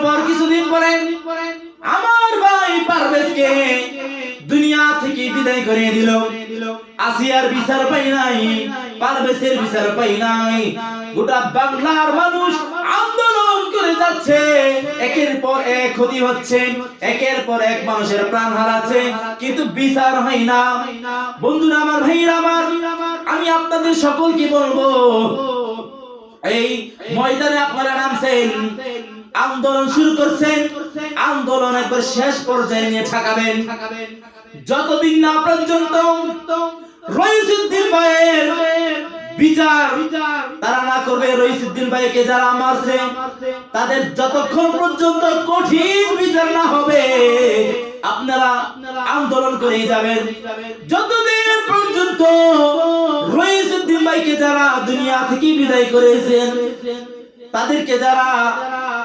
তারপর কিছুদিন পরে আমার ভাই পারভেজকে দুনিয়া থেকে বিদায় করে দিল। আসিয়ার বিচার পাই নাই, পারভেজের বিচার পাই নাই। গোটা বাংলার মানুষ আন্দোলন করে যাচ্ছে। একের পর এক ক্ষতি হচ্ছে, একের পর এক মানুষের প্রাণ হারাচ্ছে, কিন্তু বিচার হয় না। বন্ধুরা আমার ভাইরা আমার, আমি আপনাদের সকলকে বলব, এই ময়দানে আপনারা নামছেন আন্দোলন শুরু করছেন। আন্দোলন একবার শেষ পর্যায়ে নিয়ে ঠেকাবেন। যতদিন না পর্যন্ত রইসুদ্দিন ভাইয়ের বিচার তারা না করবে, রইসুদ্দিন ভাইকে যারা মারছে, তাদের যতক্ষণ পর্যন্ত কঠিন বিচার না হবে, আপনারা আন্দোলন করে যাবেন। যতদিন পর্যন্ত রইসুদ্দিন ভাইকে যারা দুনিয়া থেকে বিদায় করেছেন তাদেরকে যারা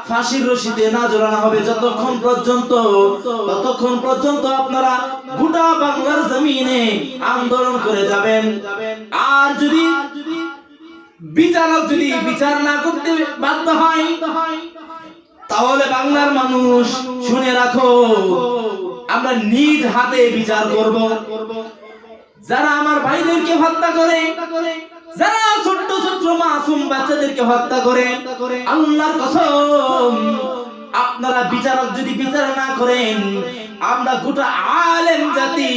ফাঁসির রশিতে না জড়ানো হবে যতক্ষণ পর্যন্ত, ততক্ষণ পর্যন্ত আপনারা গোটা বাংলার জমিনে আন্দোলন করে যাবেন। আর যদি বিচারক যদি বিচার না করতে বাধ্য হয়, তাহলে বাংলার মানুষ শুনে রাখো, আমরা নিজ হাতে বিচার করব। যারা আমার ভাইদেরকে হত্যা করে, যারা মাসুম বাচ্চাদেরকে হত্যা করে। আল্লাহর কসম, আপনারা বিচারক যদি বিচার না করেন, আমরা গোটা আলেম জাতি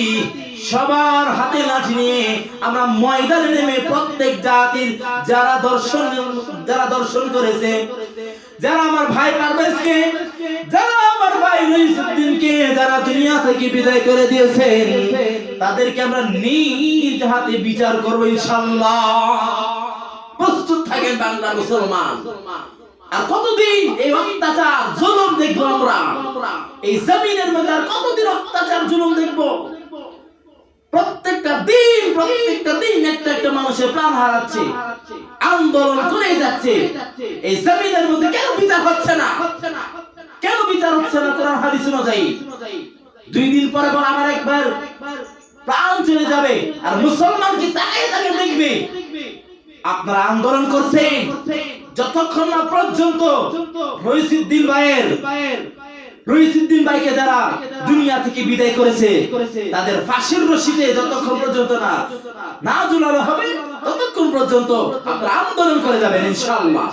সবার হাতে লাঠি নিয়ে আমরা ময়দানে নেমে প্রত্যেক জাতির যারা দর্শন যারা দর্শন করেছে, যারা আমার ভাই পারভেজকে, যারা আমার ভাই রইসুদ্দিনকে, যারা দুনিয়া থেকে বিদায় করে দিয়েছেন, তাদেরকে আমরা নিজ হাতে বিচার করব ইনশাআল্লাহ। প্রস্তুত থাকেন বাংলার মুসলমান। আর কতদিন এই অত্যাচার, জুলুম দেখব আমরা? এই জমিনের মধ্যে আর কতদিন অত্যাচার, জুলুম দেখব? প্রত্যেকটা দিন প্রত্যেকটা দিন একটা একটা মানুষের প্রাণ হারাচ্ছে, আন্দোলন করে যাচ্ছে। এই জমিনের মধ্যে কেন বিচার হচ্ছে না? কেন বিচার হচ্ছে না কোরআন, হাদিস অনুযায়ী? দুই দিন পরে পর আবার একবার। প্রাণ চলে যাবে। আর মুসলমান কি তাকে তাকে দেখবে? আপনারা আন্দোলন করছেন। যতক্ষণ না পর্যন্ত রইসুদ্দিন ভাইয়ের রইসুদ্দিন ভাইকে যারা দুনিয়া থেকে বিদায় করেছে, তাদের ফাঁসির রশিতে যতক্ষণ পর্যন্ত না না ঝুলানো হবে, ততক্ষণ পর্যন্ত আপনারা আন্দোলন করে যাবেন, ইনশাআল্লাহ।